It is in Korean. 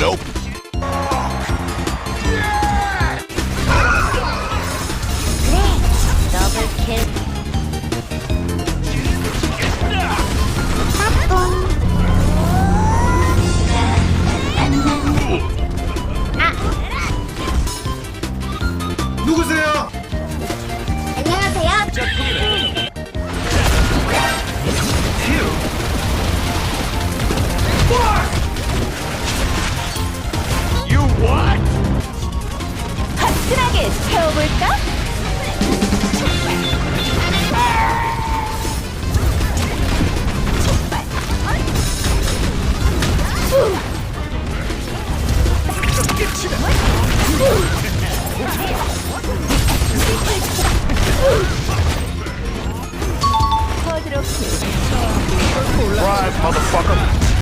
Nope. Great. Double kill. 태워볼까? Rise, motherfucker.